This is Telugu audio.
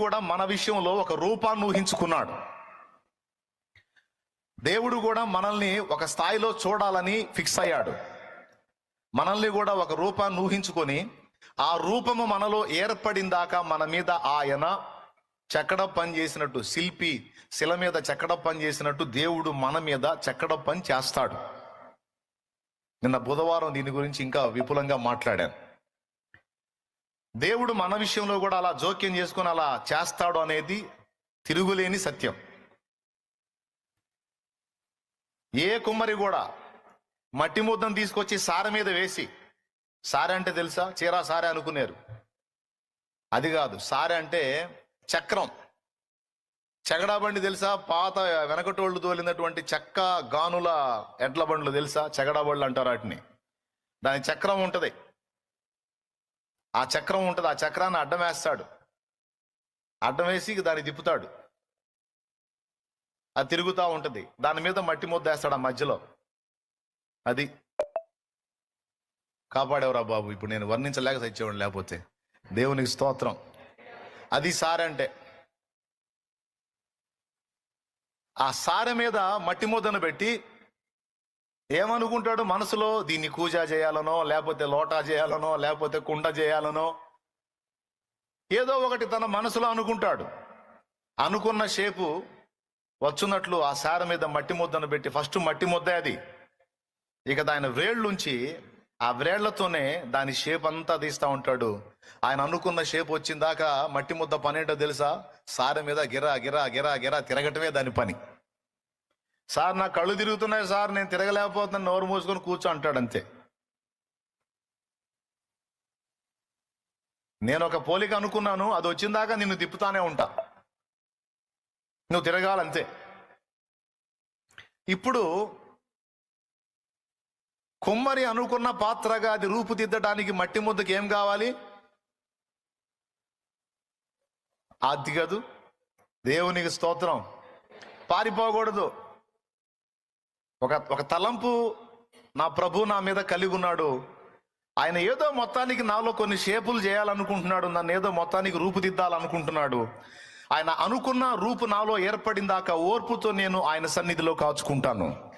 కూడా మన విషయంలో ఒక రూపాన్ని ఊహించుకున్నాడు. దేవుడు కూడా మనల్ని ఒక స్థాయిలో చూడాలని ఫిక్స్ అయ్యాడు. మనల్ని కూడా ఒక రూపాన్ని ఊహించుకొని ఆ రూపము మనలో ఏర్పడిందాక మన మీద ఆయన చెక్కడ పని చేసినట్టు శిల్పి శిల మీద చెక్కడ పని చేసినట్టు దేవుడు మన మీద చెక్కడ పని చేస్తాడు. నిన్న బుధవారం దీని గురించి ఇంకా విపులంగా మాట్లాడాను. దేవుడు మన విషయంలో కూడా అలా జోక్యం చేసుకొని అలా చేస్తాడు అనేది తిరుగులేని సత్యం. ఏ కుమ్మరి కూడా మట్టి ముద్దను తీసుకొచ్చి సార మీద వేసి సారె అంటే తెలుసా? చీరా సారే అనుకున్నారు అది కాదు సారె అంటే చక్రం. చెగడా బండి తెలుసా? పాత వెనకటోళ్ళు తోలినటువంటి చెక్క గానుల ఎడ్ల బండ్లు తెలుసా? చెగడా బండ్లు అంటారు వాటిని. దాని చక్రం ఉంటుంది. ఆ చక్రం ఉంటుంది ఆ చక్రాన్ని అడ్డం వేస్తాడు. అడ్డం వేసి దాన్ని తిప్పుతాడు. అది తిరుగుతూ ఉంటుంది. దాని మీద మట్టి ముద్ద వేస్తాడు ఆ మధ్యలో. అది. కాపాడేవరా బాబు? ఇప్పుడు నేను వర్ణించలేక తెచ్చేవాడు లేకపోతే. దేవునికి స్తోత్రం. అది సారంటే ఆ సారె మీద మట్టి ముద్దను పెట్టి ఏమనుకుంటాడు మనసులో? దీన్ని కూజ చేయాలనో లేకపోతే లోటా చేయాలనో లేకపోతే కుండ చేయాలనో? ఏదో ఒకటి తన మనసులో అనుకుంటాడు. అనుకున్న షేపు వచ్చున్నట్లు ఆ సార మీద మట్టి ముద్దను పెట్టి ఫస్ట్ మట్టి ముద్ద అది. ఇక దాని వ్రేళ్ళుంచి ఆ వ్రేళ్ళతోనే దాని షేప్ అంతా తీస్తా ఉంటాడు. ఆయన అనుకున్న షేప్ వచ్చిందాక మట్టి ముద్ద పనేంటో తెలుసా? సార మీద గిరా గిరా గిరా గిరా తిరగటమే దాని పని. సార్ నా కళ్ళు తిరుగుతున్నాయి సార్ నేను తిరగలేకపోతున్నాను నోరు మూసుకొని కూర్చో అంటాడు అంతే. నేను ఒక పోలిక అనుకున్నాను అది వచ్చిందాకా నిన్ను తిప్పుతానే ఉంటా. నువ్వు తిరగాలంతే ఇప్పుడు కుమ్మరి అనుకున్న పాత్రగా అది రూపుదిద్దడానికి మట్టి ముద్దకి ఏం కావాలి? అది కాదు దేవునికి స్తోత్రం. పారిపోకూడదు. ఒక ఒక తలంపు నా ప్రభు నా మీద కలిగి ఉన్నాడు. ఆయన ఏదో మొత్తానికి నాలో కొన్ని షేపులు చేయాలనుకుంటున్నాడు. నన్ను ఏదో మొత్తానికి రూపుదిద్దాలనుకుంటున్నాడు. ఆయన అనుకున్న రూపు నాలో ఏర్పడిందాక ఓర్పుతో నేను ఆయన సన్నిధిలో కాచుకుంటాను.